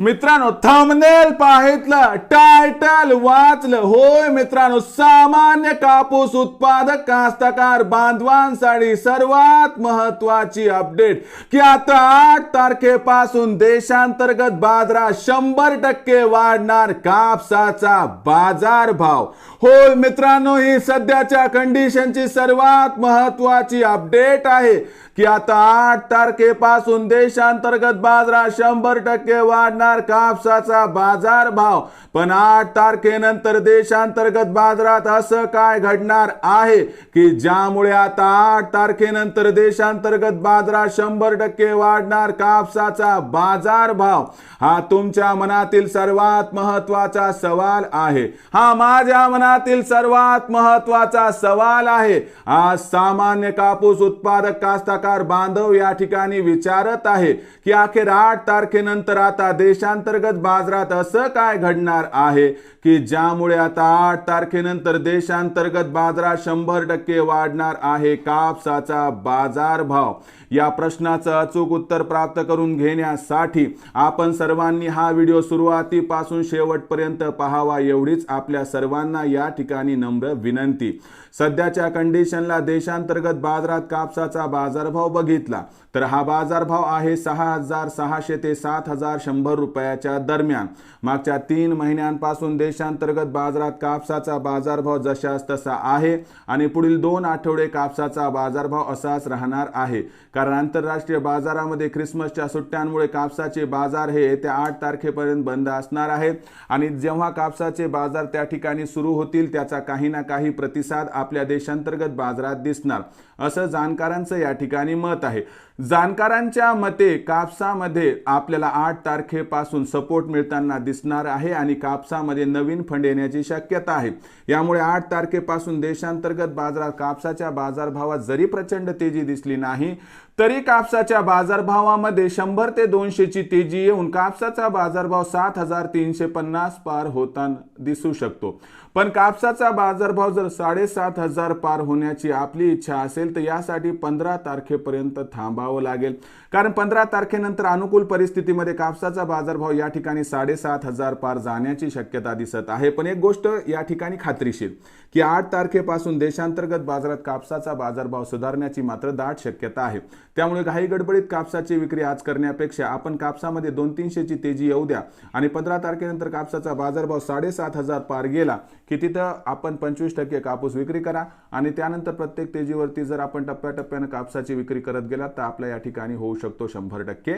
मित्रांनो thumbnail पाहितलं title वाचलं. होय मित्रांनो सामान्य कापूस उत्पादक कास्तकार बांधवांसाठी सर्वात महत्वाची अपडेट की आता आठ तारखेपासून देशांतर्गत बाजारात शंभर टक्के वाढणार कापसाचा बाजार भाव होय मित्रांनो ही सध्याच्या कंडिशनची सर्वात महत्वाची अपडेट आहे. की आता आठ तारखेपासून देशांतर्गत बाजारात शंभर टक्के वाढणार कापसाचा बाजार भाव. पण आठ तारखेनंतर देशांतर्गत बाजारात असं काय घडणार आहे? की ज्यामुळे आता आठ तारखेनंतर देशांतर्गत बाजारात शंभर टक्के वाढणार कापसाचा बाजार भाव? हा तुमच्या मनातील सर्वात महत्त्वाचा सवाल आहे. हा माझ्या मनातील सर्वात महत्त्वाचा सवाल आहे. आज सामान्य कापूस उत्पादक कास्तकार बांधव या ठिकाणी विचारत आहे की अखेर आठ तारखेनंतर आता देश देशांतर्गत बाजारात असं काय घडणार आहे की ज्यामुळे आता आठ तारखेनंतर देशांतर्गत बाजारात शंभर टक्के वाढणार आहे कापसाचा बाजार भाव या प्रश्नाचं अचूक उत्तर प्राप्त करून घेण्यासाठी आपण सर्वांनी हा व्हिडिओ सुरुवातीपासून शेवटपर्यंत पाहावा एवढीच आपल्या सर्वांना या ठिकाणी नम्र विनंती. सध्याच्या कंडिशनला देशांतर्गत बाजारात कापसाचा बाजारभाव बघितला तर हा बाजारभाव आहे सहा हजार सहाशे ते सात हजार शंभर रुपयाच्या दरम्यान. मागच्या तीन महिन्यांपासून देशांतर्गत बाजारात कापसाचा बाजारभाव जशास तसा आहे आणि पुढील दोन आठवडे कापसाचा बाजारभाव असाच राहणार आहे. कारण आंतरराष्ट्रीय बाजारामध्ये ख्रिसमसच्या सुट्ट्यांमुळे कापसाचे बाजार हे येत्या आठ तारखेपर्यंत बंद असणार आहेत आणि जेव्हा कापसाचे बाजार त्या ठिकाणी सुरू होतील त्याचा काही ना काही प्रतिसाद आपल्या देशांतर्गत बाजारात दिसणार. असं जाणकारांचं या ठिकाणी मत आहे. जाणकारांच्या मते कापसामध्ये आपल्याला आठ तारखे पासून सपोर्ट मिळताना दिसणार आहे आणि कापसामध्ये नवीन फंड येण्याची शक्यता आहे. यामुळे आठ तारखेपासून देशांतर्गत बाजारात कापसाच्या बाजारभावात जरी प्रचंड तेजी दिसली नाही तरी कापसाच्या बाजारभावामध्ये शंभर ते दोनशेची तेजी येऊन कापसाचा बाजारभाव सात हजार तीनशे पन्नास पार होताना दिसू शकतो. पण कापसाचा बाजारभाव जर साडेसात हजार पार होण्याची आपली इच्छा असेल तर यासाठी पंधरा तारखेपर्यंत थांबावं लागेल. कारण पंधरा तारखेनंतर अनुकूल परिस्थितीमध्ये कापसाचा बाजार बाजारभाव या ठिकाणी साडेसात हजार पार जाण्याची शक्यता दिसत आहे. पण एक गोष्ट या ठिकाणी खात्रीशीर की आठ तारखेपासून देशांतर्गत बाजारात कापसाचा बाजारभाव सुधारण्याची मात्र दाट शक्यता आहे. त्यामुळे घाई गडबडीत कापसाची विक्री आज करण्यापेक्षा आपण कापसामध्ये दोन तीनशेची तेजी येऊ द्या आणि पंधरा तारखेनंतर कापसाचा बाजारभाव साडेसात हजार पार गेला की तिथं आपण पंचवीस टक्के कापूस विक्री करा आणि त्यानंतर प्रत्येक तेजीवरती जर आपण टप्प्याटप्प्यानं कापसाची विक्री करत गेला तर आपल्या या ठिकाणी होऊ शकतो शंभर टक्के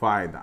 फायदा.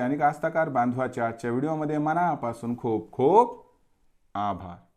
आणि कास्तकार बांधवाच्या आजच्या व्हिडिओमध्ये मनापासून खूप खूप आभार.